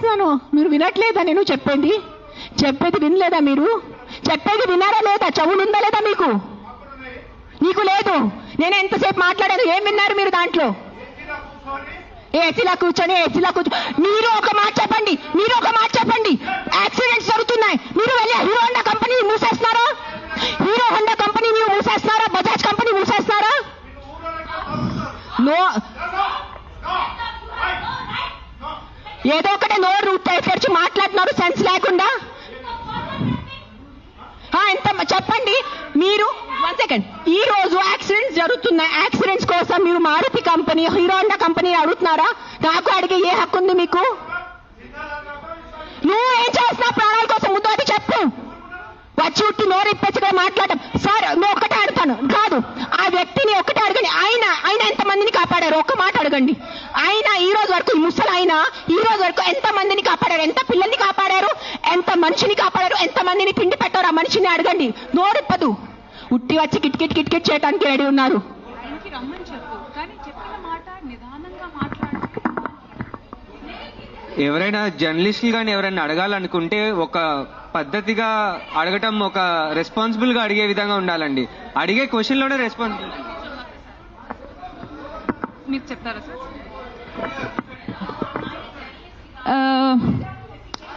చేస్తున్నాను. మీరు వినట్లేదా నేను చెప్పేది? చెప్పేది వినలేదా మీరు? చెప్పేది విన్నారా లేదా? చెవులు ఉందా లేదా మీకు? నీకు లేదు. నేను ఎంతసేపు మాట్లాడాను? ఏం విన్నారు మీరు దాంట్లో? ఏసీలా కూర్చొని ఏసీలా కూర్చో మీరు ఒక మాట చెప్పండి. మీరు ఒక మాట చెప్పండి. యాక్సిడెంట్స్ జరుగుతున్నాయి. మీరు వెళ్ళి హీరో హోండా కంపెనీ మూసేస్తున్నారా హీరో హోండా కంపెనీ మీరు మూసేస్తున్నారా బజాజ్ కంపెనీ మూసేస్తున్నారా నో ఏదో ఒకటే నోరు తెరిచి మాట్లాడుతున్నారు సెన్స్ లేకుండా. ఆ, ఎంత చెప్పండి. మీరు వన్ సెకండ్ ఈ రోజు యాక్సిడెంట్స్ జరుగుతున్నాయి యాక్సిడెంట్స్ కోసం మీరు Maruti company Hero Honda company అడుగుతున్నారా? నాకు అడిగే ఏ హక్కు ఉంది మీకు? నువ్వు ఏం చేస్తున్నావు? ప్రాణాల కోసం ముందు అది చెప్పు. వచ్చి ఉట్టి నోరు ఇప్పచ్చుగా మాట్లాడ సార్ నువ్వు ఒక్కటే అడుగుతాను కాదు ఆ వ్యక్తిని ఒక్కటే అడగండి ఆయన ఆయన ఎంత మందిని కాపాడారు ఒక్క మాట అడగండి ఆయన ఈ రోజు వరకు ఈ ముసలు ఆయన ఈ రోజు వరకు ఎంత మందిని కాపాడారు? ఎంత పిల్లల్ని కాపాడారు? ఎంత మనిషిని కాపాడారు? ఎంత మందిని తిండి పెట్టారు? ఆ మనిషిని అడగండి. నోరిప్పదు. ఉట్టి వచ్చి కిట్ కిట్ కిట్ కిట్ చేయడానికి రెడీ ఉన్నారు. ఆయనకి రమ్మని చెప్పు. కానీ చెప్పిన మాట నిదానంగా మాట్లాడితే ఎవరైనా జర్నలిస్టులు కానీ ఎవరైనా అడగాలనుకుంటే ఒక పద్ధతిగా అడగటం ఒక రెస్పాన్సిబుల్గా అడిగే విధంగా ఉండాలండి. అడిగే క్వశ్చన్లోనే రెస్పాన్సిబుల్. మీరు చెప్తారా సార్?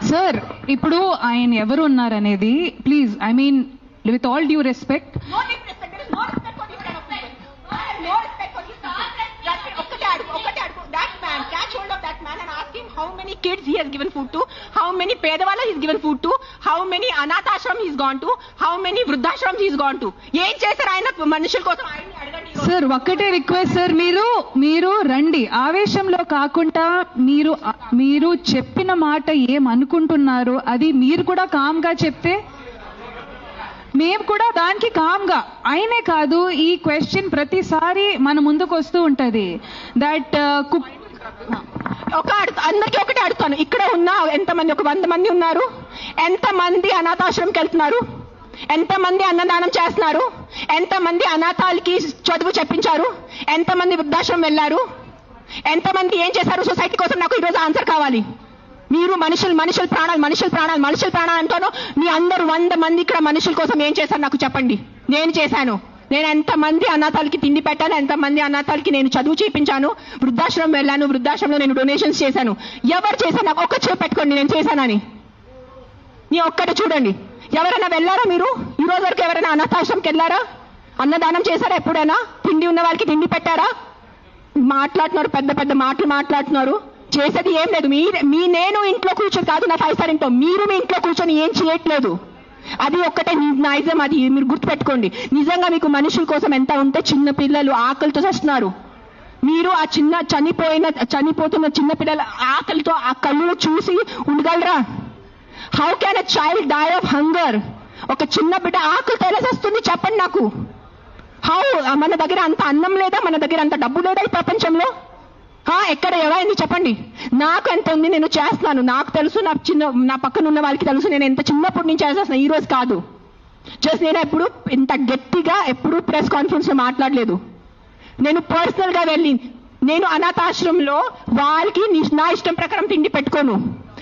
సార్ ఇప్పుడు ఆయన ఎవరు ఉన్నారనేది please I mean with all due respect No disrespect. There is no respect for this kind of people. I have no respect for this kind of people. That man, ఒక్కటే అడుగు, ఒక్కటే అడుగు. That man, catch hold of that man and ask him how many kids he has given food to, how many పేదవాళ్ళ he's given food to, how many అనాథాశ్రమం he's gone to, how many వృద్ధాశ్రమం he's gone to. ఏం చేశారు ఆయన మనుషుల కోసం రోజు. Sir ఒక్కటే request sir మీరు మీరు రండి. ఆవేశంలో కాకుండా మీరు మీరు చెప్పిన మాట ఏం అనుకుంటున్నారో అది మీరు కూడా కామ్గా చెప్తే మేము కూడా దానికి కామ్గా అయినే కాదు ఈ క్వశ్చన్ ప్రతిసారి మన ముందుకు వస్తూ ఉంటది. దట్ uh, ఒక అడుగు అందరికీ ఒకటే అడుగుతాను. ఇక్కడ ఉన్న ఎంతమంది ఒక వంద మంది ఉన్నారు? ఎంతమంది అనాథాశ్రమంకి వెళ్తున్నారు? ఎంతమంది అన్నదానం చేస్తున్నారు? ఎంతమంది అనాథాలకి చదువు చెప్పించారు? ఎంతమంది వృద్ధాశ్రమం వెళ్ళారు? ఎంతమంది ఏం చేశారు? సొసైటీ కోసం నాకు ఈరోజు ఆన్సర్ కావాలి. మీరు మనుషులు మనుషుల ప్రాణాలు మనుషుల ప్రాణాలు మనుషుల ప్రాణాలు అంటాను మీ అందరూ వంద మంది ఇక్కడ మనుషుల కోసం ఏం చేశారు నాకు చెప్పండి. నేను చేశాను. నేను ఎంతమంది అనాథాలకి తిండి పెట్టాను ఎంతమంది అనాథాలకి నేను చదువు చేయించాను వృద్ధాశ్రమం వెళ్ళాను వృద్ధాశ్రమంలో నేను డొనేషన్స్ చేశాను. ఎవరు చేశాను నాకు ఒక్క చూపెట్టుకోండి పెట్టుకోండి నేను చేశానని. నీ ఒక్కటి చూడండి. ఎవరైనా వెళ్ళారా మీరు? ఈ రోజు వరకు ఎవరైనా అనాథాశ్రమంకి వెళ్ళారా అన్నదానం చేశారా ఎప్పుడైనా? తిండి ఉన్న వాళ్ళకి తిండి పెట్టారా? మాట్లాడుతున్నారు పెద్ద పెద్ద మాటలు మాట్లాడుతున్నారు. చేసేది ఏం లేదు. మీ మీ నేను ఇంట్లో కూర్చొని కాదు నా ఫైవ్ స్టార్ ఇంట్లో. మీరు మీ ఇంట్లో కూర్చొని ఏం చేయట్లేదు. అది ఒక్కటే నైజం అది మీరు గుర్తుపెట్టుకోండి. నిజంగా మీకు మనుషుల కోసం ఎంత ఉంటే చిన్న పిల్లలు ఆకలితో చస్తున్నారు. మీరు ఆ చిన్న చనిపోయిన చనిపోతున్న చిన్న పిల్లల ఆకలితో ఆ కళ్ళు చూసి ఉండగలరా? How can a child die of hunger ఒక చిన్న బిడ్డ ఆకలి తెలసేస్తుంది వస్తుంది చెప్పండి నాకు. హౌ మన దగ్గర అంత అన్నం లేదా? మన దగ్గర అంత డబ్బు లేదా ఈ ప్రపంచంలో? ఎక్కడ ఎవరైంది చెప్పండి. నాకు ఎంత ఉంది నేను చేస్తున్నాను. నాకు తెలుసు నా చిన్న నా పక్కన ఉన్న వాళ్ళకి తెలుసు నేను ఎంత చిన్నప్పటి నుంచి చేసేస్తున్నాను ఈ రోజు కాదు. జస్ట్ నేను ఎప్పుడు ఇంత గట్టిగా ఎప్పుడు ప్రెస్ కాన్ఫరెన్స్లో మాట్లాడలేదు. నేను పర్సనల్గా వెళ్ళి నేను అనాథాశ్రమంలో వాళ్ళకి నా ఇష్టం ప్రకారం తిండి పెట్టుకోను.